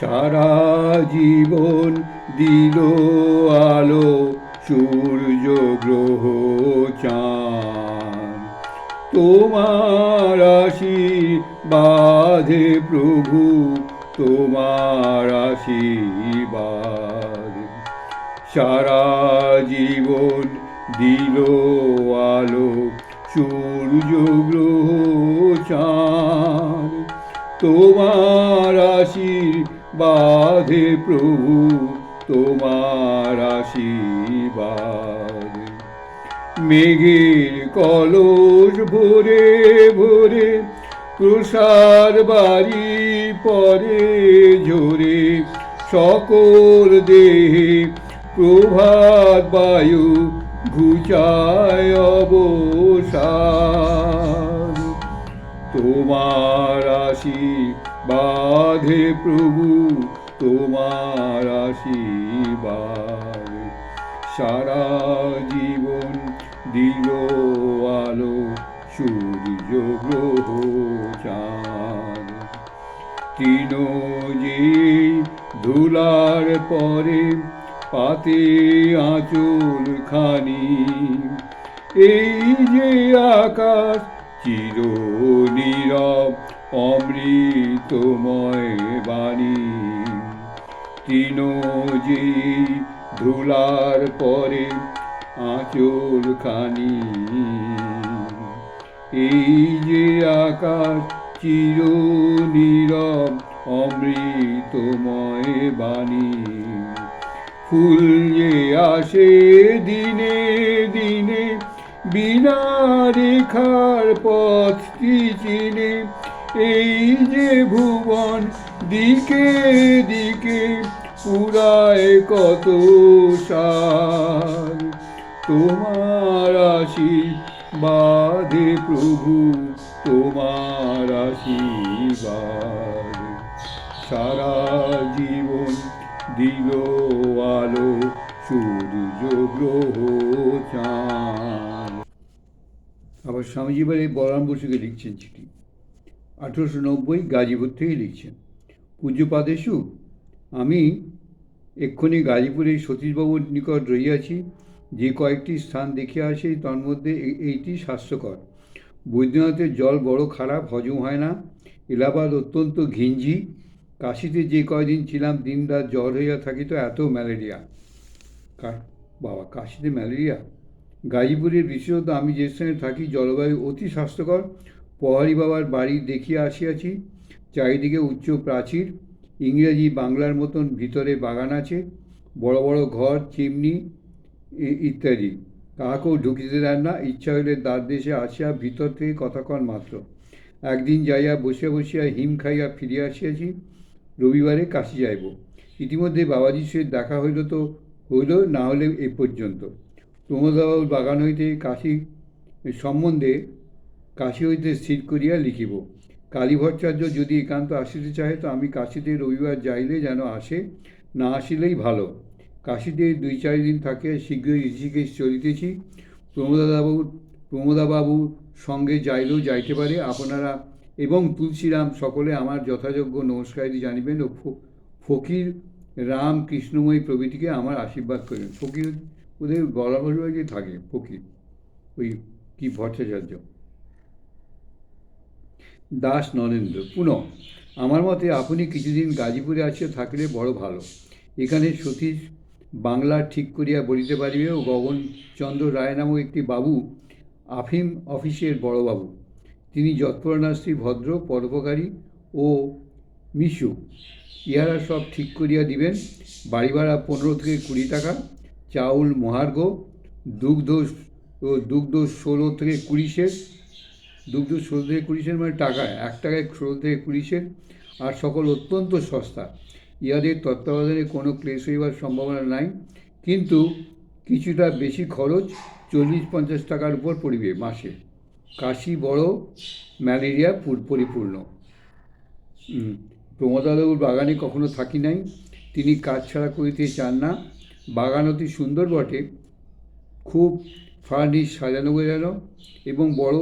সারা জীবন দিল আলো, সূর্য, গ্রহ, চাঁদ। তোমার আশীর্বাদে প্রভু, তোমার আশীর্বাদ। সারা জীবন দিল আলো, সূর্য, গ্রহ, চাঁদ। তোমার আশীর্বাদে প্রভু তোমার আশীর্বাদ। মেঘের কলস ভরে ভরে প্রসার বাড়ি পরে ঝরে, সকল দেহে প্রভাত বায়ু ঘুচায় অবসান তোমার আশীর্বাদে প্রভু, তোমার আশীর্বাদ। সারা জীবন দিল আলো, সূর্য গ্রহ চাঁদ। যে ধুলার পরে পাতে আঁচল খানি, এই যে আকাশ চির নীরব অমৃতময় বাণী। তিন যে ধুলার পরে আঁচল খানি এই যে আকাশ চির নীরব অমৃতময় বাণী। ফুল যে আসে দিনে দিনে, বিনা রেখার পথটি চিনে এই যে ভুবন দিকে দিকে পুরায় কত সার তোমার আশীর্বাদে প্রভু, তোমার আশীর্বাদ। সারা জীবন দিল আলো, সূর্য, গ্রহ, চাঁদ। আবার স্বামীজি এবার এই বলরাম বসুকে লিখছেন চিঠি। আঠেরোশো নব্বই গাজীপুর থেকে লিখছেন। পূজ্যপাদেশু, আমি এক্ষুনি গাজীপুরে সতীশবাবুর নিকট রহিয়াছি যে কয়েকটি স্থান দেখিয়া আসি তন্মধ্যে এইটি স্বাস্থ্যকর। বৈদ্যনাথের জল বড় খারাপ, হজম হয় না। এলাহাবাদ অত্যন্ত ঘিঞ্জি। কাশিতে যে কয়দিন ছিলাম দিন রাত জ্বর হইয়া থাকিত, এত ম্যালেরিয়া। বাবা, কাশিতে ম্যালেরিয়া? গাজীপুরের বিশেষত আমি যে স্থানে থাকি, জলবায়ু অতি স্বাস্থ্যকর। প্রহরী বাবার বাড়ি দেখিয়া আসিয়াছি, চারিদিকে উচ্চ প্রাচীর, ইংরেজি বাংলার মতন ভিতরে বাগান আছে, বড় বড় ঘর, চিমনি ইত্যাদি। কাহাকেও ঢুকিতে দেন না, ইচ্ছা হইলে দ্বার দেশে আসিয়া ভিতর থেকে কথাক্ষণ মাত্র। একদিন যাইয়া বসে বসিয়া হিম খাইয়া ফিরিয়া আসিয়াছি, রবিবারে কাশি যাইব। ইতিমধ্যে বাবাজির সহিত দেখা হইল তো, হইল না হলে এ পর্যন্ত। প্রমোদবাবুর বাগান হইতে কাশি সম্বন্ধে কাশী হইতে স্থির করিয়া লিখিব, কালীভট্টাচার্য যদি একান্ত আসিতে চাহে তো আমি কাশীতে রবিবার যাইলে যেন আসে, না আসিলেই ভালো। কাশীতে দুই চার দিন থাকিয়া শীঘ্রই ঋষিকেশ চলিতেছি। প্রমোদাবাবুর প্রমোদাবাবুর সঙ্গে যাইলেও যাইতে পারে। আপনারা এবং তুলসীরাম সকলে আমার যথাযোগ্য নমস্কারী জানিবেন ও ফকির রাম কৃষ্ণময়ী প্রভৃতিকে আমার আশীর্বাদ করিবেন। ফকির ওদের গলাভরি থাকে, ফকির, ওই কি ভট্টাচার্য। দাস নরেন্দ্র। পুনঃ আমার মতে আপনি কিছুদিন গাজীপুরে আসিয়া থাকিলে বড় ভালো। এখানে সতীশ বাংলা ঠিক করিয়া বলিতে পারিবে ও গগনচন্দ্র রায় নামক একটি বাবু আফিম অফিসের বড়বাবু তিনি যৎপরণাশ্রী ভদ্র, পরোপকারী ও মিশু। ইহারা সব ঠিক করিয়া দিবেন। বাড়ি ভাড়া পনেরো থেকে কুড়ি টাকা, চাউল মহার্ঘ, দুগ্ধ ও দুগ্ধ ষোলো থেকে কুড়ি সের দুগ্ধ ষোলো থেকে কুড়ি সের মানে টাকায় এক টাকায় ষোলো থেকে কুড়ি সের আর সকল অত্যন্ত সস্তা। ইহাদের তত্ত্বাবধানে কোনো ক্লেশ হইবার সম্ভাবনা নাই, কিন্তু কিছুটা বেশি খরচ চল্লিশ পঞ্চাশ টাকার উপর পড়িবে মাসে। কাশি, বড় ম্যালেরিয়া পরিপূর্ণ। প্রমোদাবাবুর বাগানে কখনো থাকি নাই। তিনি কাজ ছাড়া করিতে চান না। বাগান অতি সুন্দর বটে। খুব ফার্নিশ সাজানো গোজানো এবং বড়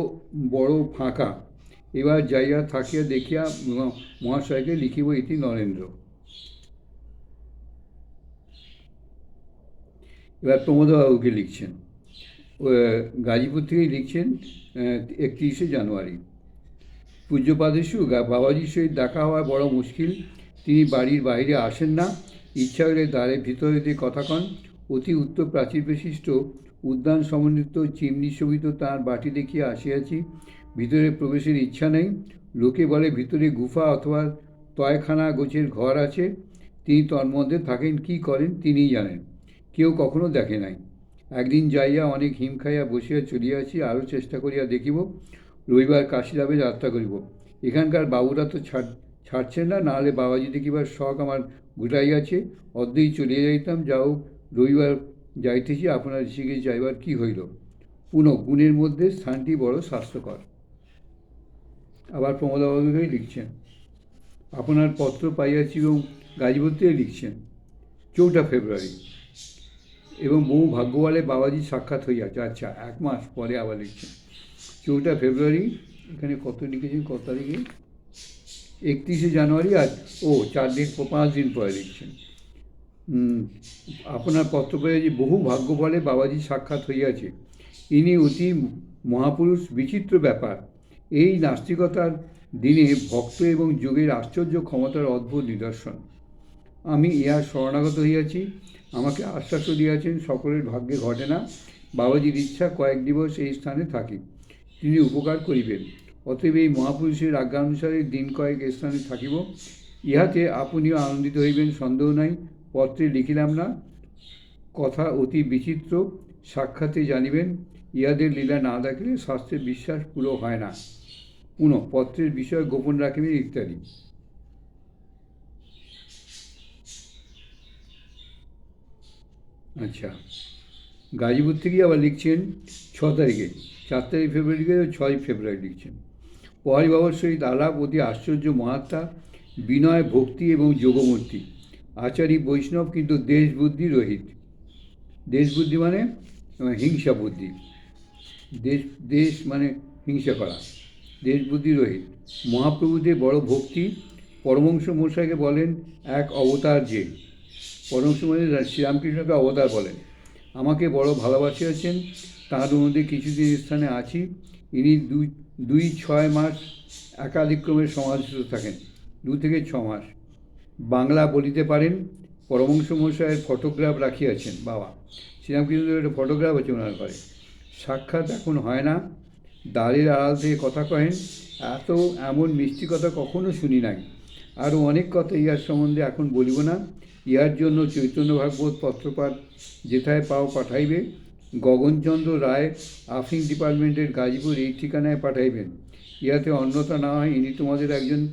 বড় ফাঁকা। এবার যাইয়া থাকিয়া দেখিয়া মহাশয়কে লিখিব ইতি নরেন্দ্র। এবার প্রমোদবাবুকে লিখছেন। গাজীপুর থেকেই লিখছেন একত্রিশে জানুয়ারি। পূজ্যপাদেশু বাবাজির সহিত দেখা হওয়া বড় মুশকিল। তিনি বাড়ির বাইরে আসেন না। ইচ্ছা হলে দ্বারে ভিতরে দিয়ে কথা কন। অতি উত্তর প্রাচীর বিশিষ্ট উদ্যান সমন্বিত চিমনি শোভিত তাঁর বাটি দেখিয়ে আসিয়াছি। ভিতরে প্রবেশের ইচ্ছা নেই। লোকে বলে, ভিতরে গুফা অথবা তয়খানা গোছের ঘর আছে। তিনি তন্মধ্যে থাকেন, কি করেন তিনিই জানেন। কেউ কখনো দেখে নাই। একদিন যাইয়া অনেক হিম খাইয়া বসিয়া চলিয়াছি, আরও চেষ্টা করিয়া দেখিব। রবিবার কাশিলাভে যাত্রা করিব। এখানকার বাবুরা তো ছাড়, ছাড়ছেন না, নাহলে বাবাজি দেখিবার শখ আমার গুটাইয়াছে। অদ্যই চলিয়া যাইতাম, যাও, রবিবার যাইতেছি, আপনার ঋষিকেশ যাইবার কি হইল? পুনঃ গুণের মধ্যে স্থানটি বড় স্বাস্থ্যকর। আবার প্রমোদাবাবুকেই লিখছেন, আপনার পত্র পাইয়াছি এবং গাজীপুর থেকে লিখছেন, চৌঠা ফেব্রুয়ারি। এবং বহু ভাগ্যবালে বাবাজি সাক্ষাৎ হইয়াছে। আচ্ছা এক মাস পরে আবার লিখছেন, চৌঠা ফেব্রুয়ারি, এখানে কত লিখেছেন, কত তারিখে? একত্রিশে জানুয়ারি আর ও, চার দিন, পাঁচ দিন পরে লিখছেন আপনার পত্র পেয়েছি বহু ভাগ্য বলে বাবাজি সাক্ষাৎ হইয়াছে। ইনি অতি মহাপুরুষ, বিচিত্র ব্যাপার। এই নাস্তিকতার দিনে ভক্ত এবং যোগের আশ্চর্য ক্ষমতার অদ্ভুত নিদর্শন। আমি ইহার শরণাগত হইয়াছি। আমাকে আশ্বাসও দিয়াছেন, সকলের ভাগ্যে ঘটে না। বাবাজির ইচ্ছা কয়েক দিবস এই স্থানে থাকি। তিনি উপকার করিবেন। অতএব এই মহাপুরুষের আজ্ঞানুসারে দিন কয়েক স্থানে থাকিব। ইহাতে আপনিও আনন্দিত হইবেন, সন্দেহ নাই। পত্রে লিখিলাম না। কথা অতি বিচিত্র, সাক্ষাতে জানিবেন ইহাদের লীলা না দেখিলে শাস্ত্রের বিশ্বাস পুরো হয় না। পুনঃ পত্রের বিষয় গোপন রাখিবেন ইত্যাদি। আচ্ছা। গাজীপুর থেকেই আবার লিখছেন ছ তারিখে। চার তারিখ ফেব্রুয়ারিকে ছয় ফেব্রুয়ারি লিখছেন। পহারি বাবার সহিত আলাপ অতি আশ্চর্য মহাত্মা, বিনয়, ভক্তি এবং যোগমূর্তি। আচারী বৈষ্ণব কিন্তু দেশ বুদ্ধি রহিত। দেশ বুদ্ধি মানে হিংসা বুদ্ধি। দেশ দেশ মানে হিংসা করা। দেশ বুদ্ধি রহিত। মহাপ্রভুদের বড় ভক্তি। পরমংশ মশাইকে বলেন এক অবতার যে। পরমংশ মানে শ্রীরামকৃষ্ণকে অবতার বলেন। আমাকে বড় ভালোবাসিয়াছেন তাঁর মধ্যে কিছুদিন স্থানে আছি। ইনি দুই দুই ছয় মাস একাধিক্রমে সমাধিত থাকেন। দু থেকে ছ মাস। বাংলা বলিতে পারেন পরমংশ মশাইয়ের ফটোগ্রাফ রাখিয়াছেন, বাবা। শ্রীরামকৃষ্ণদেবের একটা ফটোগ্রাফ আছে ওনার ঘরে। সাক্ষাৎ এখন হয় না। দ্বারের আড়াল থেকে কথা কহেন। এত এমন মিষ্টি কথা কখনো শুনি নাই। আরও অনেক কথা ইহার সম্বন্ধে এখন বলিব না। ইহার জন্য চৈতন্য ভাগবত পত্রপাঠ যেথায় পাও পাঠাইবে। গগনচন্দ্র রায় আফিং ডিপার্টমেন্টের গাজীপুর এই ঠিকানায় পাঠাইবেন। ইহাতে অন্যতা না হয় ইনি তোমাদের একজন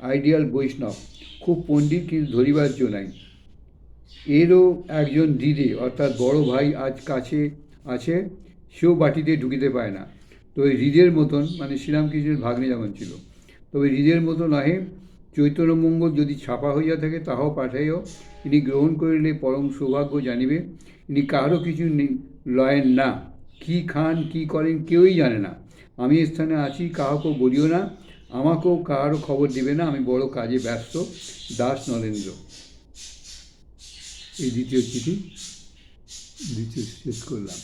আইডিয়াল বৈষ্ণব। খুব পণ্ডিত কিন্তু ধরিবার্য নাই। এরও একজন দিদি, অর্থাৎ বড় ভাই আজ কাছে আছে, সেও বাটিতে ঢুকিতে পায় না। তো এই হৃদের মতন মানে শ্রীরামকৃষ্ণের ভাগ্নে যেমন ছিল। তবে হৃদের মতো নহে চৈতন্যমঙ্গল যদি ছাপা হইয়া থাকে, তাহাও পাঠাইও। ইনি গ্রহণ করিলে পরম সৌভাগ্য জানিবে। ইনি কারও কিছু লয়েন না। কি খান, কি করেন, কেউই জানে না। আমি স্থানে আছি, কাহাকেও বলিও না। আমাকেও কারও খবর দিবে না, আমি বড় কাজে ব্যস্ত। দাস নরেন্দ্র। এই দ্বিতীয় চিঠি, দ্বিতীয় শেষ করলাম।